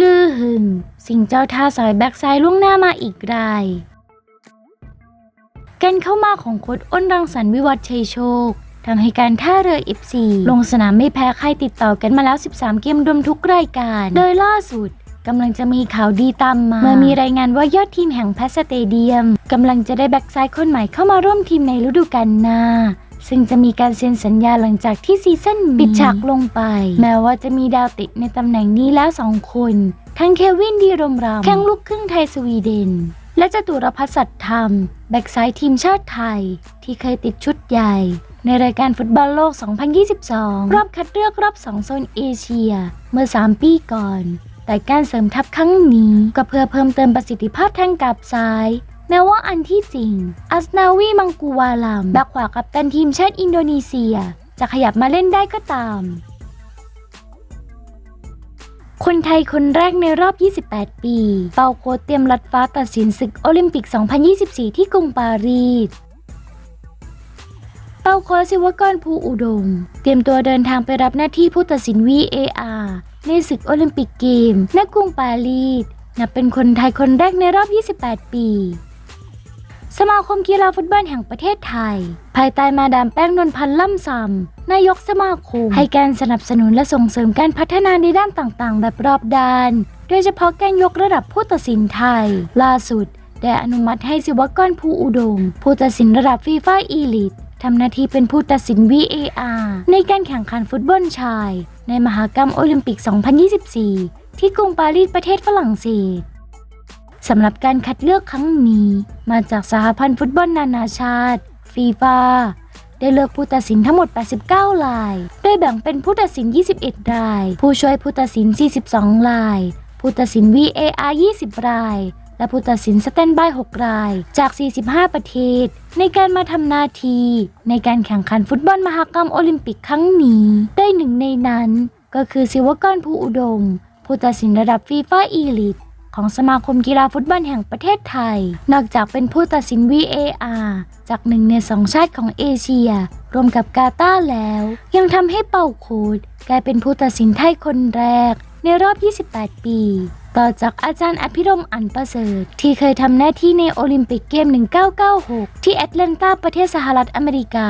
ลือหึงสิงเจ้าท่าสอยแบ็กไซด์ล่วงหน้ามาอีกรายการเข้ามาของโค้ดอ้นรังสรรค์วิวัฒชัยโชคทำให้การท่าเรือ FC ลงสนามไม่แพ้ใครติดต่อกันมาแล้ว 13 เกมรวมทุกรายการ โดยล่าสุดกำลังจะมีข่าวดีตามมา เมื่อมีรายงานว่ายอดทีมแห่งแพสเตเดียมกำลังจะได้แบ็กไซด์คนใหม่เข้ามาร่วมทีมในฤดูกาลหน้า ซึ่งจะมีการเซ็นสัญญาหลังจากที่ซีซั่นนี้ปิดฉากลงไป แม้ว่าจะมีดาวติดในตำแหน่งนี้แล้วสองคน ทั้งเควินดีรมรำแข้งลูกครึ่งไทยสวีเดน และจตุรพัฒน์สัตย์ธรรม แบ็กไซด์ทีมชาติไทย ที่เคยติดชุดใหญ่ ในรายการฟุตบอลโลก 2022 รอบคัดเลือกรอบ2โซนเอเชีย เมื่อ 3 ปีก่อน แต่การเสริมทัพครั้งนี้ก็เพื่อเพิ่มเติมประสิทธิภาพทางกับซ้าย แม้ว่าอันที่จริง อัสนาวีมังกูวาลัมแบ็กขวากัปตันทีมชาติอินโดนีเซีย จะขยับมาเล่นได้ก็ตาม คนไทยคนแรกในรอบ 28 ปี เปาโคเตรียมลัดฟ้าตัดสินศึกโอลิมปิก 2024 ที่กรุงปารีสเปาโคศิวกรภูอุดม เตรียมตัวเดินทางไปรับหน้าที่ผู้ตัดสิน VAR ในศึกโอลิมปิกเกมณกรุงปารีสนับเป็นคนไทยคนแรกในรอบ 28 ปี สมาคมกีฬาฟุตบอลแห่งประเทศไทย ภายใต้มาดามแป้งนนพันธ์ล่ำซำนายกสมาคม ให้การสนับสนุนและส่งเสริมการพัฒนาในด้านต่างๆ แบบรอบด้าน โดยเฉพาะการยกระดับผู้ตัดสินไทย ล่าสุดได้อนุมัติให้ศิวกรภูอุดม ผู้ตัดสินระดับฟีฟ่าอีลิตทำหน้าที่เป็นผู้ตัดสิน VAR ในการแข่งขันฟุตบอลชาย ในมหากรรมโอลิมปิก 2024 ที่กรุงปารีสประเทศฝรั่งเศส สำหรับการคัดเลือกครั้งนี้ มาจากสหพันธ์ฟุตบอลนานาชาติฟีฟาได้เลือกผู้ตัดสินทั้งหมด 89 ราย โดยแบ่งเป็นผู้ตัดสิน 21 ราย ผู้ช่วยผู้ตัดสิน 42 ราย ผู้ตัดสิน VAR 20 ราย และผู้ตัดสินสแตนบาย 6 ราย จาก 45 ประเทศ ในการมาทำหน้าที่ ในการแข่งขันฟุตบอลมหกรรมโอลิมปิกครั้งนี้ ได้หนึ่งในนั้น ก็คือศิวกรภูอุดม ผู้ตัดสินระดับฟีฟ่าอีลิต ของสมาคมกีฬาฟุตบอลแห่งประเทศไทย นอกจากเป็นผู้ตัดสิน VAR จากหนึ่งในสองชาติของเอเชีย รวมกับกาตาร์แล้ว ยังทำให้เป่าโคดกลายเป็นผู้ตัดสินไทยคนแรก ในรอบ 28 ปี ต่อจากอาจารย์อภิรมย์อันประเสริฐ ที่เคยทำหน้าที่ในโอลิมปิกเกม 1996 ที่แอตแลนตาประเทศสหรัฐอเมริกา